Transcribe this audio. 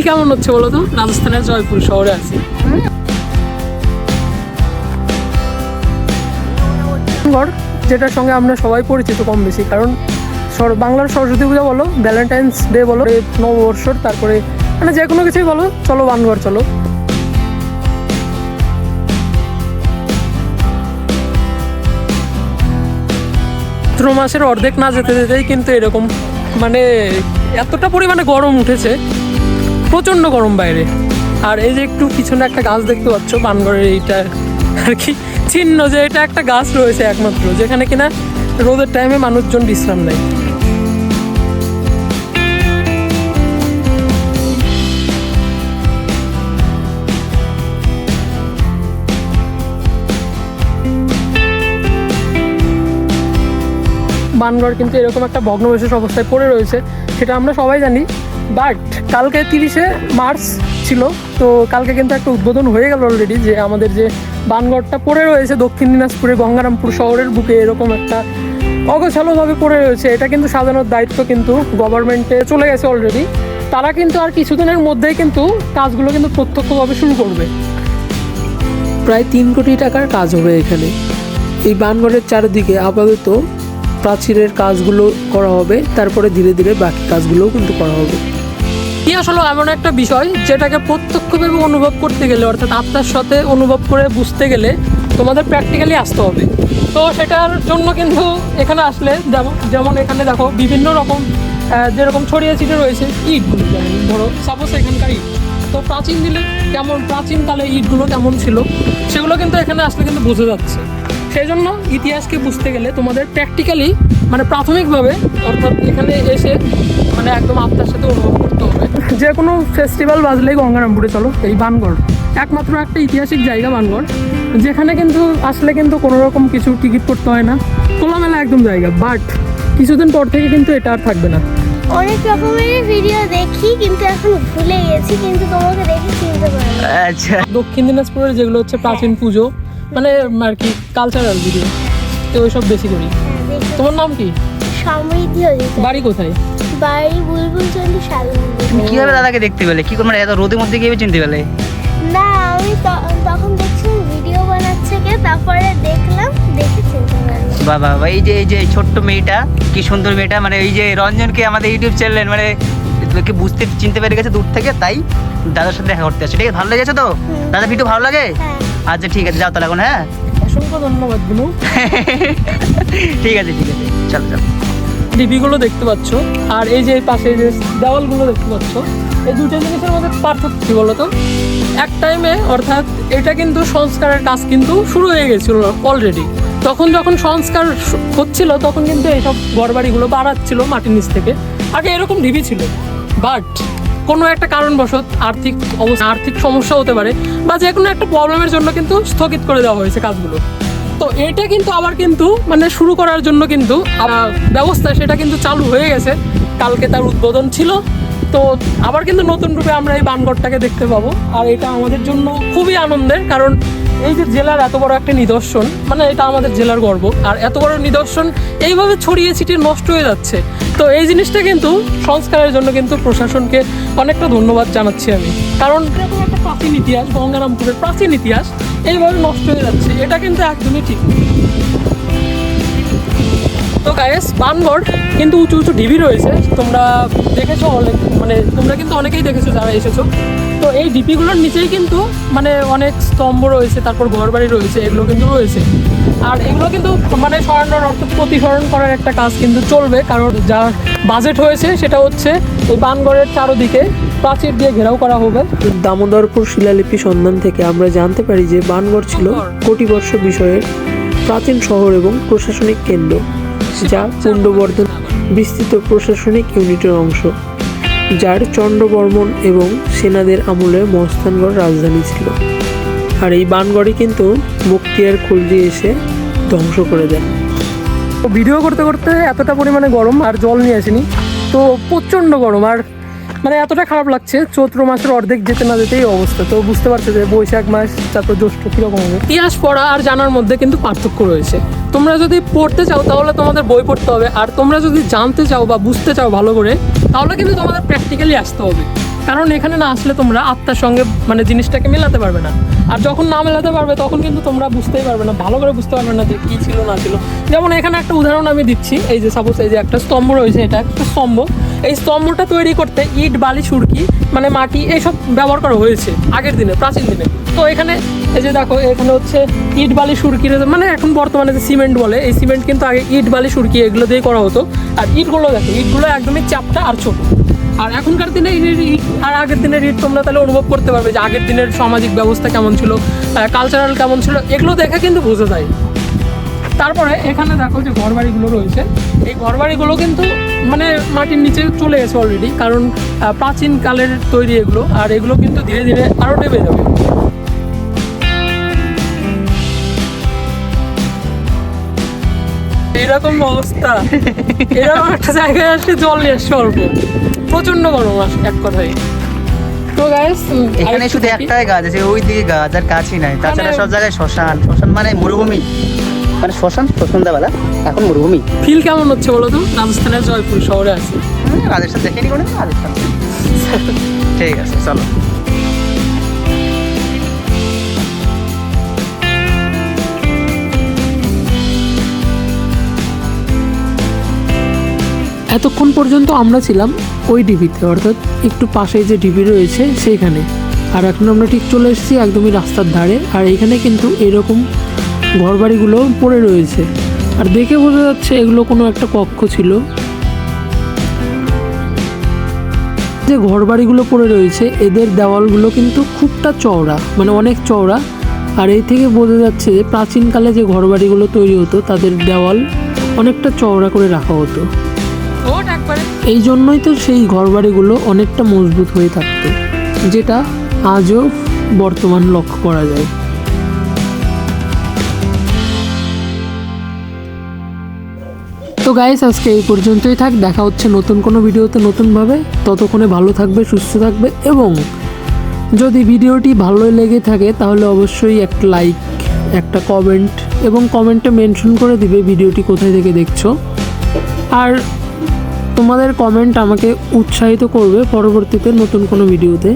Feel কেমন হচ্ছে বলো তো? রাজস্থানের জয়পুর শহরে আছি। যেটার সঙ্গে আমরা সবাই পরিচিত কম বেশি কারণ বাংলার সরস্বতী পূজা বলো ভ্যালেন্টাইন্স ডে বলো নববর্ষর তারপরে মানে যে কোনো কিছুই বলো চলো বানগড় চলো। চৈত্র মাসের অর্ধেক না যেতে যেতেই কিন্তু এরকম মানে এতটা পরিমাণে গরম উঠেছে প্রচণ্ড গরম বাইরে। আর এই যে একটু পিছনে একটা গাছ দেখতে পাচ্ছ বানগড়ের এইটা আর কি। চিহ্ন যে এটা একটা গাছ রয়েছে একমাত্র, যেখানে কিনা রোদের টাইমে মানুষজন বিশ্রাম নেয়। বানগড় কিন্তু এরকম একটা ভগ্নবিশেষ অবস্থায় পড়ে রয়েছে, সেটা আমরা সবাই জানি। বাট কালকে তিরিশে মার্চ ছিল, তো কালকে কিন্তু একটা উদ্বোধন হয়ে গেল অলরেডি যে আমাদের যে বানগড়টা পড়ে রয়েছে দক্ষিণ দিনাজপুরে গঙ্গারামপুর শহরের বুকে এরকম একটা অগোছালোভাবে পড়ে রয়েছে, এটা কিন্তু সাজানোর দায়িত্ব কিন্তু গভর্নমেন্টে চলে গেছে অলরেডি তারা কিন্তু আর কিছুদিনের মধ্যেই কিন্তু কাজগুলো কিন্তু প্রত্যক্ষভাবে শুরু করবে। প্রায় তিন কোটি টাকার কাজ হবে এখানে। এই বানগড়ের চারিদিকে আপাতত প্রাচীরের কাজগুলো করা হবে, তারপরে ধীরে ধীরে বাকি কাজগুলোও কিন্তু করা হবে। ইতিহাস হলো এমন একটা বিষয় যেটাকে প্রত্যক্ষভাবে অনুভব করতে গেলে, অর্থাৎ আত্মার সাথে অনুভব করে বুঝতে গেলে তোমাদের প্র্যাকটিক্যালি আসতে হবে। তো সেটার জন্য কিন্তু এখানে আসলে যেমন যেমন এখানে দেখো বিভিন্ন রকম যেরকম ছড়িয়ে ছিটে রয়েছে ইটগুলো যেমন, ধরো সাপোজ এখানকার ইট। তো প্রাচীন দিলে কেমন প্রাচীনকালে ইটগুলো কেমন ছিল, সেগুলো কিন্তু এখানে আসলে কিন্তু বোঝা যাচ্ছে। সেই জন্য ইতিহাসকে বুঝতে গেলে তোমাদের প্র্যাকটিক্যালি মানে প্রাথমিকভাবে, অর্থাৎ এখানে এসে মানে একদম আত্মার সাথে অনুভব যে কোনো ফেস্টিভ্যাল বাজলেই গঙ্গারামপুরে চলো এই বানগড়। একমাত্র একটা ঐতিহাসিক জায়গা বানগড় যেখানে কিন্তু আসলে কিন্তু কোনো রকম কিছু টিকিট করতে হয় না। খোলামেলা একদম জায়গা বাট কিছুদিন পর থেকে কিন্তু এটা আর থাকবে না। অনেক রকমের ভিডিও দেখি কিন্তু এখন ভুলে গেছি কিন্তু তোমাকে দেখে চিনতে পারি আচ্ছা। দক্ষিণ দিনাজপুরের যেগুলো হচ্ছে প্রাচীন পুজো মানে আর কি কালচারাল ভিডিও তো ওইসব বেশি করি। তোমার নাম কি? সমৃদ্ধি হয়েছে বাড়ি কোথায়? বাড়ি বুলবুল চন্ডী সাধু তুমি কীভাবে দাদাকে দেখতে পেলে? কি করে মানে এত রোদের মধ্যে কীভাবে চিনতে পেলে? না আমি তখন দেখছিলাম ভিডিও বানাচ্ছে কে তারপরে দেখলাম দেখে চিনতে বাবা বাবা এই যে এই যে ছোট্ট মেয়েটা কি সুন্দর মেয়েটা মানে এই যে রঞ্জনকে আমাদের ইউটিউব চ্যানেল মানে তোকে বুঝতে চিনতে পেরে গেছে দূর থেকে তাই দাদার সাথে দেখা করতে আসছে। ঠিক আছে ভালো লেগেছে তো? দাদা ভিডিও ভালো লাগে? হ্যাঁ। আচ্ছা ঠিক আছে যাও তাহলে এখন হ্যাঁ? অসংখ্য ধন্যবাদ ঠিক আছে ঠিক আছে চলো চলো। ডিবিগুলো দেখতে পাচ্ছ। আর এই যে পাশে যে দেওয়ালগুলো দেখতে পাচ্ছ, এই দুটো জিনিসের মধ্যে পার্থক্য কি বলতো? এক টাইমে অর্থাৎ এটা কিন্তু সংস্কারের কাজ কিন্তু শুরু হয়ে গেছিল অলরেডি তখন যখন সংস্কার হচ্ছিল, তখন কিন্তু এইসব ঘরবাড়িগুলো বাড়াচ্ছিল মাটির নিচ থেকে। আগে এরকম ঢিবি ছিল। বাট কোনো একটা কারণবশত আর্থিক অবস্থা, আর্থিক সমস্যা হতে পারে বা যে কোনো একটা প্রবলেমের জন্য কিন্তু স্থগিত করে দেওয়া হয়েছে কাজগুলো। তো এটা কিন্তু আবার কিন্তু মানে শুরু করার জন্য কিন্তু ব্যবস্থা সেটা কিন্তু চালু হয়ে গেছে। কালকে তার উদ্বোধন ছিল। তো আবার কিন্তু নতুন রূপে আমরা এই বানগড়টাকে দেখতে পাবো। আর এটা আমাদের জন্য খুবই আনন্দের, কারণ এই যে জেলার এত বড় একটা নিদর্শন মানে এটা আমাদের জেলার গর্ব। আর এত বড় নিদর্শন এইভাবে ছড়িয়ে ছিটিয়ে নষ্ট হয়ে যাচ্ছে। তো এই জিনিসটা কিন্তু সংস্কারের জন্য কিন্তু প্রশাসনকে অনেকটা ধন্যবাদ জানাচ্ছি আমি। কারণ প্রাচীন ইতিহাস, গঙ্গারামপুরের প্রাচীন ইতিহাস এইভাবে নষ্ট হয়ে যাচ্ছে। এটা কিন্তু একদমই ঠিক গায়েস বানগড় কিন্তু উঁচু উঁচু ঢিবি রয়েছে। তোমরা দেখেছ অনেক মানে তোমরা কিন্তু অনেকেই দেখেছ যারা এসেছ। তো এই ঢিপিগুলোর নিচেই কিন্তু মানে অনেক স্তম্ভ রয়েছে তারপর ঘরবাড়ি রয়েছে এগুলো কিন্তু রয়েছে। আর এগুলো কিন্তু মানে সরানোর অর্থাৎ প্রতিসরণ করার একটা কাজ কিন্তু চলবে কারণ যা বাজেট হয়েছে সেটা হচ্ছে এই বানগড়ের চারোদিকে প্রাচীর দিয়ে ঘেরাও করা হবে। দামোদরপুর শিলালিপি সন্ধান থেকে আমরা জানতে পারি যে বানগড় ছিল কোটি বর্ষ বিষয়ের প্রাচীন শহর এবং প্রশাসনিক কেন্দ্র। যা পুণ্ডবর্ধন বিস্তৃত প্রশাসনিক ইউনিটের অংশ, যার চন্ডবর্মন এবং সেনাদের আমলে মস্তানগড় রাজধানী ছিল। আর এই বানগড়ই কিন্তু মুক্তিয়ার খুলজি এসে ধ্বংস করে দেন। ভিডিও করতে করতে এতটা পরিমাণে গরম আর জল নিয়ে আসেনি, তো প্রচণ্ড গরম। আর মানে এতটা খারাপ লাগছে, চৈত্র মাসের অর্ধেক যেতে না যেতেই অবস্থা। তো বুঝতে পারছ যে বৈশাখ মাস তারপর জ্যৈষ্ঠ কীরকম হবে? ইতিহাস পড়া আর জানার মধ্যে কিন্তু পার্থক্য রয়েছে। তোমরা যদি পড়তে চাও, তাহলে তোমাদের বই পড়তে হবে। আর তোমরা যদি জানতে চাও বা বুঝতে চাও ভালো করে, তাহলে কিন্তু তোমাদের প্র্যাকটিক্যালি আসতে হবে। কারণ এখানে না আসলে তোমরা আত্মার সঙ্গে মানে জিনিসটাকে মেলাতে পারবে না। আর যখন না মেলাতে পারবে, তখন কিন্তু তোমরা বুঝতেই পারবে না, ভালো করে বুঝতে পারবে না যে কী ছিল, না ছিল। যেমন এখানে একটা উদাহরণ আমি দিচ্ছি। এই যে সাপোজ এই যে একটা স্তম্ভ রয়েছে, এটা একটা স্তম্ভ। এই স্তম্ভটা তৈরি করতে ইট, বালি, সুরকি মানে মাটি এইসব ব্যবহার করা হয়েছে আগের দিনে, প্রাচীন দিনে। তো এখানে, এই যে দেখো, এখানে হচ্ছে ইট, বালি সুরকির মানে এখন বর্তমানে যে সিমেন্ট বলে, এই সিমেন্ট কিন্তু আগে ইট, বালি, সুরকি এগুলো দিয়ে করা হতো। আর ইটগুলো দেখো, ইটগুলো একদমই চাপটা আর ছোট। আর এখনকার দিনে ইট আর আগের দিনের ইট তোমরা তাহলে অনুভব করতে পারবে যে আগের দিনের সামাজিক ব্যবস্থা কেমন ছিল কালচারাল কেমন ছিল, এগুলো দেখে কিন্তু বোঝা যায়। তারপরে এখানে দেখো যে ঘরবাড়িগুলো রয়েছে। এই ঘরবাড়িগুলো কিন্তু মানে মাটির নিচে চলে গেছে অলরেডি কারণ প্রাচীন কালের তৈরি এগুলো আর এগুলো কিন্তু ধীরে ধীরে আরও ডেবে যাবে এরকম অবস্থা। এরকম একটা জায়গায় আসলে জল নিয়ে আসছে অল্প প্রচণ্ড গরম আস এক কথায়। তো গাইস এখানে শুধু একটাই গাছ আছে ওই দিকে গাছ আর কাছই নাই। তাছাড়া সব জায়গায় শ্মশান। শ্মশান মানে মরুভূমি। মানে শ্মশান সন্ধ্যাবেলা। এখন মরুভূমি। ফিল কেমন হচ্ছে বলো তো? রাজস্থানের জয়পুর শহরে আছে। রাজস্থান দেখেনি কোনো রাজস্থান। ঠিক আছে চলো। এতক্ষণ পর্যন্ত আমরা ছিলাম ওই ডিবিতে অর্থাৎ একটু পাশেই যে ডিবি রয়েছে সেইখানে। আর এখন আমরা ঠিক চলে এসেছি একদমই রাস্তার ধারে আর এখানে কিন্তু এরকম ঘরবাড়িগুলো পড়ে রয়েছে। আর দেখে বোঝা যাচ্ছে এগুলো কোনো একটা কক্ষ ছিল। যে ঘরবাড়িগুলো পড়ে রয়েছে এদের দেওয়ালগুলো কিন্তু খুবটা চওড়া মানে অনেক চওড়া। আর এই থেকে বোঝা যাচ্ছে যে প্রাচীনকালে যে ঘরবাড়িগুলো তৈরি হতো তাদের দেওয়াল অনেকটা চওড়া করে রাখা হতো। এই জন্যই তো সেই ঘরবাড়িগুলো অনেকটা মজবুত হয়ে থাকতো যেটা আজও বর্তমান লক্ষ্য করা যায়। তো গাইস আজকে এই পর্যন্তই থাক। দেখা হচ্ছে নতুন কোনো ভিডিওতে নতুনভাবে। ততক্ষণে ভালো থাকবে, সুস্থ থাকবে এবং যদি ভিডিওটি ভালো লেগে থাকে, তাহলে অবশ্যই একটা লাইক একটা কমেন্ট এবং কমেন্টে মেনশন করে দিবে ভিডিওটি কোথায় থেকে দেখছ। আর তোমাদের কমেন্ট আমাকে উৎসাহিত করবে পরবর্তীতে নতুন কোনো ভিডিওতে।